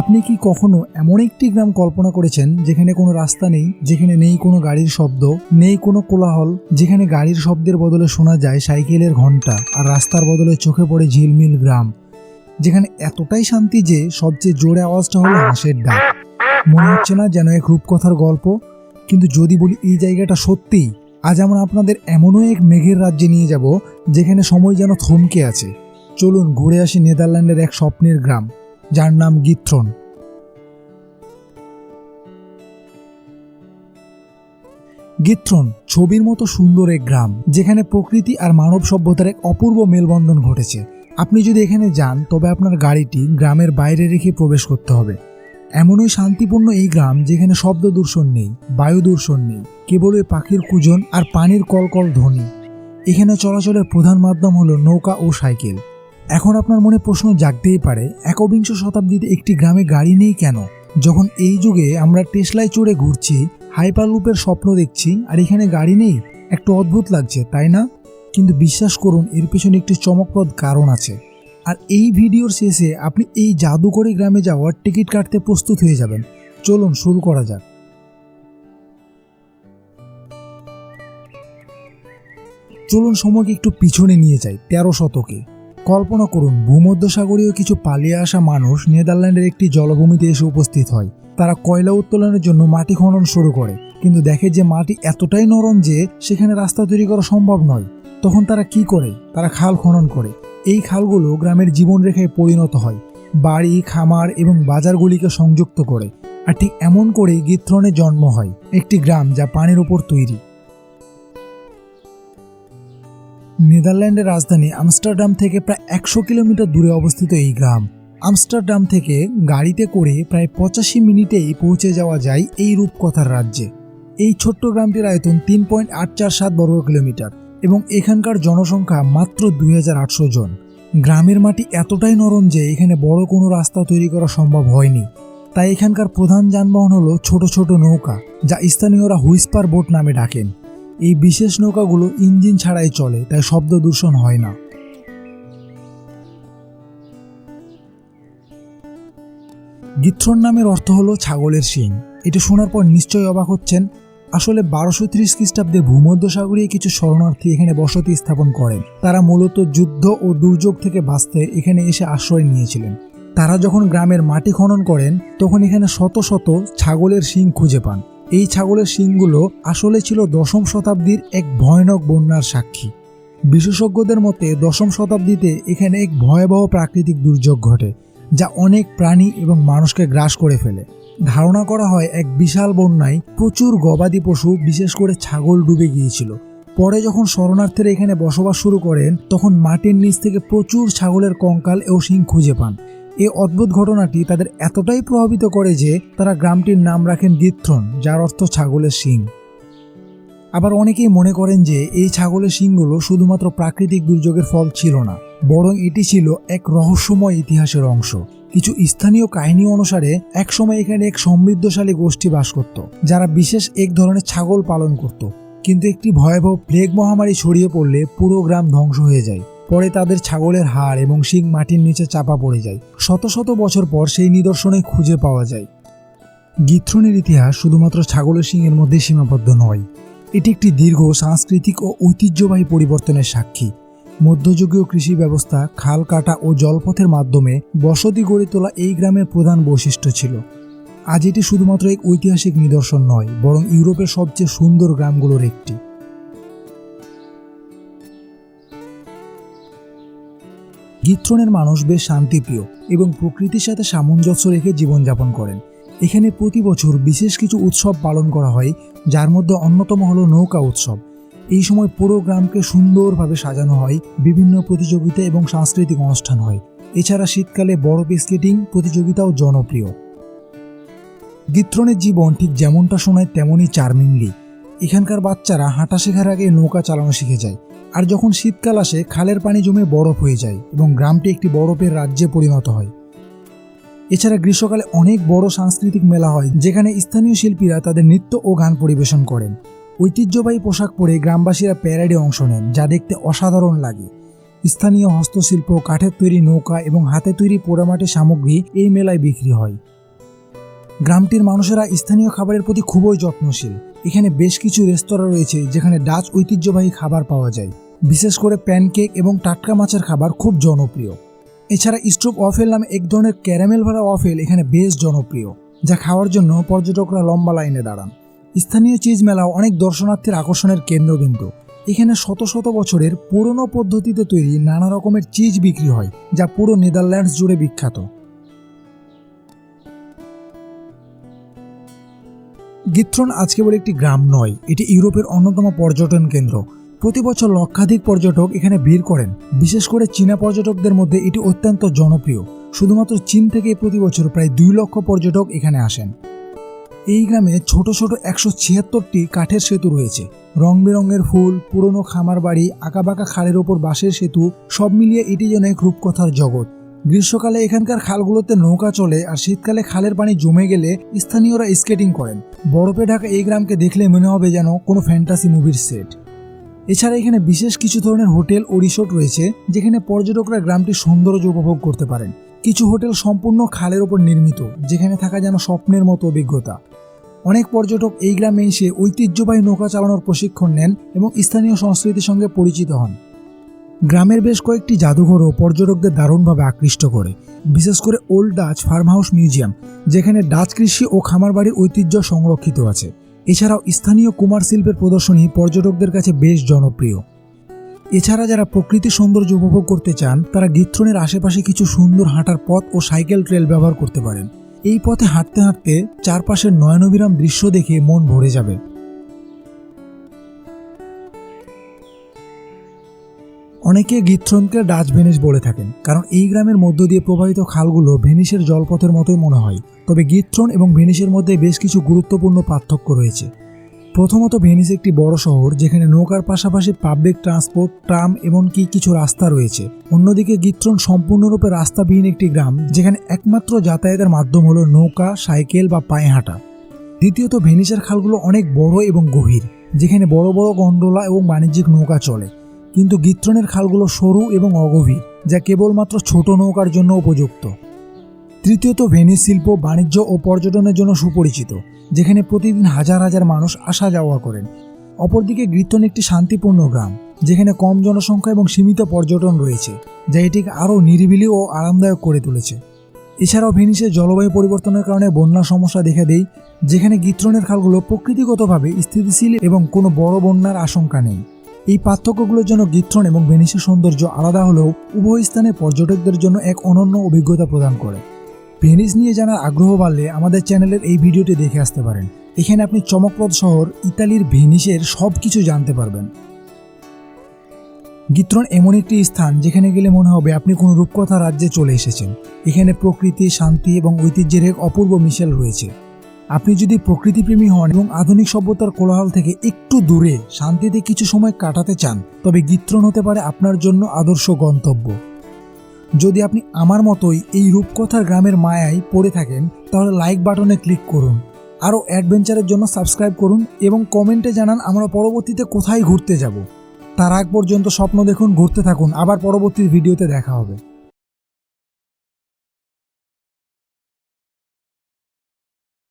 আপনি কি কখনো এমন একটি গ্রাম কল্পনা করেছেন যেখানে কোনো রাস্তা নেই, যেখানে নেই কোনো গাড়ির শব্দ, নেই কোনো কোলাহল, যেখানে গাড়ির শব্দের বদলে শোনা যায় সাইকেলের ঘণ্টা আর রাস্তার বদলে চোখে পড়ে ঝিলমিল গ্রাম, যেখানে এতটাই শান্তি যে সবচেয়ে জোরে আওয়াজটা হলো হাঁসের ডাক? মনে হচ্ছে না যেন এক রূপকথার গল্প? কিন্তু যদি বলি এই জায়গাটা সত্যিই, আজ আমরা আপনাদের এমনও এক মেঘের রাজ্যে নিয়ে যাব, যেখানে সময় যেন থমকে আছে। চলুন ঘুরে আসি নেদারল্যান্ডের এক স্বপ্নের গ্রাম। যার নাম গিথ্রন গিথ্রন ছবির মতো সুন্দর এক গ্রাম, যেখানে প্রকৃতি আর মানব সভ্যতার এক অপূর্ব মেলবন্ধন ঘটেছে। আপনি যদি এখানে যান, তবে আপনার গাড়িটি গ্রামের বাইরে রেখে প্রবেশ করতে হবে। এমনই শান্তিপূর্ণ এই গ্রাম, যেখানে শব্দ দূষণ নেই, বায়ু দূষণ নেই, কেবল ওই পাখির কুজন আর পানির কলকল ধ্বনি। এখানে চলাচলের প্রধান মাধ্যম হলো নৌকা ও সাইকেল। এখন আপনার মনে প্রশ্ন জাগতেই পারে, একবিংশ শতাব্দীতে একটি গ্রামে গাড়ি নেই কেন? যখন এই যুগে আমরা টেসলায় চড়ে ঘুরছি, হাইপারলুপের স্বপ্ন দেখছি, আর এখানে গাড়ি নেই, একটু অদ্ভুত লাগছে, তাই না? কিন্তু বিশ্বাস করুন, এর পেছনে একটি চমকপ্রদ কারণ আছে। আর এই ভিডিওর শেষে আপনি এই জাদুকরি গ্রামে যাওয়ার টিকিট কাটতে প্রস্তুত হয়ে যাবেন। চলুন, শুরু করা যাক। চলুন, সময়কে একটু পিছনে নিয়ে যাই, তেরো শতকে। কল্পনা করুন, ভূমধ্যসাগরীয় কিছু পালিয়ে আসা মানুষ নেদারল্যান্ডের একটি জলভূমিতে এসে উপস্থিত হয়। তারা কয়লা উত্তোলনের জন্য মাটি খনন শুরু করে, কিন্তু দেখে যে মাটি এতটাই নরম যে সেখানে রাস্তা তৈরি করা সম্ভব নয়। তখন তারা কি করে? তারা খাল খনন করে। এই খালগুলো গ্রামের জীবনরেখায় পরিণত হয়, বাড়ি, খামার এবং বাজারগুলিকে সংযুক্ত করে। আর ঠিক এমন করেই গিথ্রনের জন্ম হয়, একটি গ্রাম যা পানির উপর তৈরি। নেদারল্যান্ডের রাজধানী আমস্টারডাম থেকে প্রায় একশো কিলোমিটার দূরে অবস্থিত এই গ্রাম। আমস্টারডাম থেকে গাড়িতে করে প্রায় পঁচাশি মিনিটেই পৌঁছে যাওয়া যায় এই রূপকথার রাজ্যে। এই ছোট্ট গ্রামটির আয়তন তিন পয়েন্ট আট চার সাত বর্গ কিলোমিটার এবং এখানকার জনসংখ্যা মাত্র দুই হাজার আটশো জন। গ্রামের মাটি এতটাই নরম যে এখানে বড় কোনো রাস্তা তৈরি করা সম্ভব হয়নি। তাই এখানকার প্রধান যানবাহন হলো ছোট ছোট নৌকা, যা স্থানীয়রা হুইস্পার বোট নামে ডাকেন। এই বিশেষ নৌকাগুলো ইঞ্জিন ছাড়াই চলে, তাই শব্দ দূষণ হয় না। গিথ্রন নামের অর্থ হলো ছাগলের শিং। এটা শোনার পর নিশ্চয়ই অবাক হচ্ছেন। আসলে বারোশো ত্রিশ খ্রিস্টাব্দে ভূমধ্যসাগরীয় কিছু শরণার্থী এখানে বসতি স্থাপন করেন। তারা মূলত যুদ্ধ ও দুর্যোগ থেকে বাঁচতে এখানে এসে আশ্রয় নিয়েছিলেন। তারা যখন গ্রামের মাটি খনন করেন, তখন এখানে শত শত ছাগলের শিং খুঁজে পান। এই ছাগলের শিংগুলো আসলে ছিল দশম শতাব্দীর এক ভয়ানক বন্যার সাক্ষী। বিশেষজ্ঞদের মতে দশম শতাব্দীতে এখানে এক ভয়াবহ প্রাকৃতিক দুর্যোগ ঘটে, যা অনেক প্রাণী এবং মানুষকে গ্রাস করে ফেলে। ধারণা করা হয় এক বিশাল বন্যায় প্রচুর গবাদি পশু, বিশেষ করে ছাগল, ডুবে গিয়েছিল। পরে যখন শরণার্থীরা এখানে বসবাস শুরু করেন, তখন মাটির নিচ থেকে প্রচুর ছাগলের কঙ্কাল ও শিং খুঁজে পান। এই অদ্ভুত ঘটনাটি তাদের এতটাই প্রভাবিত করে যে তারা গ্রামটির নাম রাখেন গিথ্রন যার অর্থ ছাগলের শিং। আবার অনেকেই মনে করেন যে এই ছাগলের শিংগুলো শুধুমাত্র প্রাকৃতিক দুর্যোগের ফল ছিল না, বরং এটি ছিল এক রহস্যময় ইতিহাসের অংশ। কিছু স্থানীয় কাহিনী অনুসারে একসময় এখানে এক সমৃদ্ধশালী গোষ্ঠী বাস করত, যারা বিশেষ এক ধরনের ছাগল পালন করত। কিন্তু একটি ভয়াবহ প্লেগ মহামারী ছড়িয়ে পড়লে পুরো গ্রাম ধ্বংস হয়ে যায়। পরে তাদের ছাগলের হাড় এবং শিং মাটির নিচে চাপা পড়ে যায়। শত শত বছর পর সেই নিদর্শনে খুঁজে পাওয়া যায়। গিথ্রনের ইতিহাস শুধুমাত্র ছাগলের শিংয়ের মধ্যে সীমাবদ্ধ নয়। এটি একটি দীর্ঘ, সাংস্কৃতিক ও ঐতিহ্যবাহী পরিবর্তনের সাক্ষী। মধ্যযুগীয় কৃষি ব্যবস্থা, খাল কাটা ও জলপথের মাধ্যমে বসতি গড়ে তোলা এই গ্রামের প্রধান বৈশিষ্ট্য ছিল। আজ এটি শুধুমাত্র এক ঐতিহাসিক নিদর্শন নয়, বরং ইউরোপের সবচেয়ে সুন্দর গ্রামগুলোর একটি। গিথ্রনের মানুষ বেশ শান্তিপ্রিয় এবং প্রকৃতির সাথে সামঞ্জস্য রেখে জীবনযাপন করেন। এখানে প্রতি বছর বিশেষ কিছু উৎসব পালন করা হয়, যার মধ্যে অন্যতম হলো নৌকা উৎসব। এই সময় পুরো গ্রামকে সুন্দরভাবে সাজানো হয়, বিভিন্ন প্রতিযোগিতা এবং সাংস্কৃতিক অনুষ্ঠান হয়। এছাড়া শীতকালে বড় স্কেটিং প্রতিযোগিতাও জনপ্রিয়। গিত্রনের জীবন ঠিক যেমনটা শোনায়, তেমনই চার্মিংলি এখানকার বাচ্চারা হাঁটা শেখার আগে নৌকা চালানো শিখে যায়। আর যখন শীতকাল আসে, খালের পানি জমে বরফ হয়ে যায় এবং গ্রামটি একটি বরফের রাজ্যে পরিণত হয়। এছাড়া গ্রীষ্মকালে অনেক বড় সাংস্কৃতিক মেলা হয়, যেখানে স্থানীয় শিল্পীরা তাদের নৃত্য ও গান পরিবেশন করেন। ঐতিহ্যবাহী পোশাক পরে গ্রামবাসীরা প্যারেডে অংশ নেন, যা দেখতে অসাধারণ লাগে। স্থানীয় হস্তশিল্প, কাঠের তৈরি নৌকা এবং হাতে তৈরি পোড়ামাটি সামগ্রী এই মেলায় বিক্রি হয়। গ্রামটির মানুষেরা স্থানীয় খাবারের প্রতি খুবই যত্নশীল। এখানে বেশ কিছু রেস্তোরাঁ রয়েছে যেখানে ডাচ ঐতিহ্যবাহী খাবার পাওয়া যায়। বিশেষ করে প্যানকেক এবং টাটকা মাছের খাবার খুব জনপ্রিয়। এছাড়া স্ট্রোপ ওয়াফেল নামে এক ধরনের ক্যারামেল ভরা ওয়াফেল এখানে বেশ জনপ্রিয়, যা খাওয়ার জন্য পর্যটকরা লম্বা লাইনে দাঁড়ান। স্থানীয় চিজ মেলাও অনেক দর্শনার্থীর আকর্ষণের কেন্দ্রবিন্দু এখানে শত শত বছরের পুরনো পদ্ধতিতে তৈরি নানা রকমের চিজ বিক্রি হয়, যা পুরো নেদারল্যান্ডস জুড়ে বিখ্যাত। গিত্রন আজ কেবল একটি গ্রাম নয়, এটি ইউরোপের অন্যতম পর্যটন কেন্দ্র। প্রতি বছর লক্ষাধিক পর্যটক এখানে ভিড় করেন। বিশেষ করে চীনা পর্যটকদের মধ্যে এটি অত্যন্ত জনপ্রিয়। শুধুমাত্র চীন থেকে প্রতি বছর প্রায় দুই লক্ষ পর্যটক এখানে আসেন। এই গ্রামে ছোট ছোট একশো ছিয়াত্তরটি কাঠের সেতু রয়েছে। রং বেরঙের ফুল, পুরনো খামার বাড়ি, আঁকাবাঁকা খালের ওপর বাঁশের সেতু, সব মিলিয়ে এটি যেন এক রূপকথার জগৎ। গ্রীষ্মকালে এখানকার খালগুলোতে নৌকা চলে আর শীতকালে খালের পানি জমে গেলে স্থানীয়রা স্কেটিং করেন। বরফে ঢাকা এই গ্রামকে দেখলে মনে হবে যেন কোনো ফ্যান্টাসি মুভির সেট এছাড়া এখানে বিশেষ কিছু ধরনের হোটেল ও রিসোর্ট রয়েছে, যেখানে পর্যটকরা গ্রামটির সৌন্দর্য উপভোগ করতে পারেন। কিছু হোটেল সম্পূর্ণ খালের ওপর নির্মিত, যেখানে থাকা যেন স্বপ্নের মতো অভিজ্ঞতা। অনেক পর্যটক এই গ্রামে এসে ঐতিহ্যবাহী নৌকা চালানোর প্রশিক্ষণ নেন এবং স্থানীয় সংস্কৃতির সঙ্গে পরিচিত হন। গ্রামের বেশ কয়েকটি জাদুঘরও পর্যটকদের দারুণভাবে আকৃষ্ট করে, বিশেষ করে old Dutch farm house museum, যেখানে ডাচ কৃষি ও খামার বাড়ির ঐতিহ্য সংরক্ষিত আছে। এছাড়াও স্থানীয় কুমার শিল্পের প্রদর্শনী পর্যটকদের কাছে বেশ জনপ্রিয়। এছাড়া যারা প্রকৃতি সৌন্দর্য উপভোগ করতে চান, তারা গিত্রনের আশেপাশে কিছু সুন্দর হাঁটার পথ ও সাইকেল ট্রেল ব্যবহার করতে পারেন। এই পথে হাঁটতে হাঁটতে চারপাশের নয়নবিরাম দৃশ্য দেখে মন ভরে যাবে। অনেকে গিত্রনকে ডাচ ভেনিস বলে থাকেন, কারণ এই গ্রামের মধ্য দিয়ে প্রবাহিত খালগুলো ভেনিসের জলপথের মতোই মনে হয়। তবে গিত্রন এবং ভেনিসের মধ্যে বেশ কিছু গুরুত্বপূর্ণ পার্থক্য রয়েছে। প্রথমত, ভেনিস একটি বড় শহর, যেখানে নৌকার পাশাপাশি পাবলিক ট্রান্সপোর্ট ট্রাম এমনকি কিছু রাস্তা রয়েছে। অন্যদিকে গিত্রন সম্পূর্ণরূপে রাস্তাবিহীন একটি গ্রাম, যেখানে একমাত্র যাতায়াতের মাধ্যম হলো নৌকা, সাইকেল বা পায়ে হাঁটা। দ্বিতীয়ত, ভেনিসের খালগুলো অনেক বড় এবং গভীর, যেখানে বড় বড় গন্ডোলা এবং বাণিজ্যিক নৌকা চলে। কিন্তু গিত্রনের খালগুলো সরু এবং অগভীর, যা কেবলমাত্র ছোট নৌকার জন্য উপযুক্ত। তৃতীয়ত, ভেনিস শিল্প বাণিজ্য ও পর্যটনের জন্য সুপরিচিত, যেখানে প্রতিদিন হাজার হাজার মানুষ আসা যাওয়া করেন। অপরদিকে, গিত্রন একটি শান্তিপূর্ণ গ্রাম, যেখানে কম জনসংখ্যা এবং সীমিত পর্যটন রয়েছে, যা এটিকে আরও নিরিবিলি ও আরামদায়ক করে তুলেছে। এছাড়াও ভেনিসের জলবায়ু পরিবর্তনের কারণে বন্যার সমস্যা দেখা দেয় যেখানে গিত্রনের খালগুলো প্রকৃতিগতভাবে স্থিতিশীল এবং কোনো বড় বন্যার আশঙ্কা নেই। এই পার্থক্যগুলোর জন্য গিত্রন এবং ভেনিসের সৌন্দর্য আলাদা হলেও উভয় স্থানে পর্যটকদের জন্য এক অনন্য অভিজ্ঞতা প্রদান করে। ভেনিস নিয়ে জানার আগ্রহ বাড়লে আমাদের চ্যানেলের এই ভিডিওটি দেখে আসতে পারেন। এখানে আপনি চমকপ্রদ শহর, ইতালির ভেনিসের সব কিছু জানতে পারবেন। গিত্রন এমন একটি স্থান যেখানে গেলে মনে হবে আপনি কোনো রূপকথা রাজ্যে চলে এসেছেন। এখানে প্রকৃতি, শান্তি এবং ঐতিহ্যের এক অপূর্ব মিশেল রয়েছে। আপনি যদি প্রকৃতিপ্রেমী হন এবং আধুনিক সভ্যতার কোলাহল থেকে একটু দূরে, শান্তিতে কিছু সময় কাটাতে চান, তবে গিত্রন হতে পারে আপনার জন্য আদর্শ গন্তব্য। যদি আপনি আমার মতোই এই রূপকথার গ্রামের মায়ায় পড়ে থাকেন, তাহলে লাইক বাটনে ক্লিক করুন। আরও অ্যাডভেঞ্চারের জন্য সাবস্ক্রাইব করুন এবং কমেন্টে জানান আমরা পরবর্তীতে কোথায় ঘুরতে যাব। তার আগ পর্যন্ত স্বপ্ন দেখুন, ঘুরতে থাকুন। আবার পরবর্তী ভিডিওতে দেখা হবে।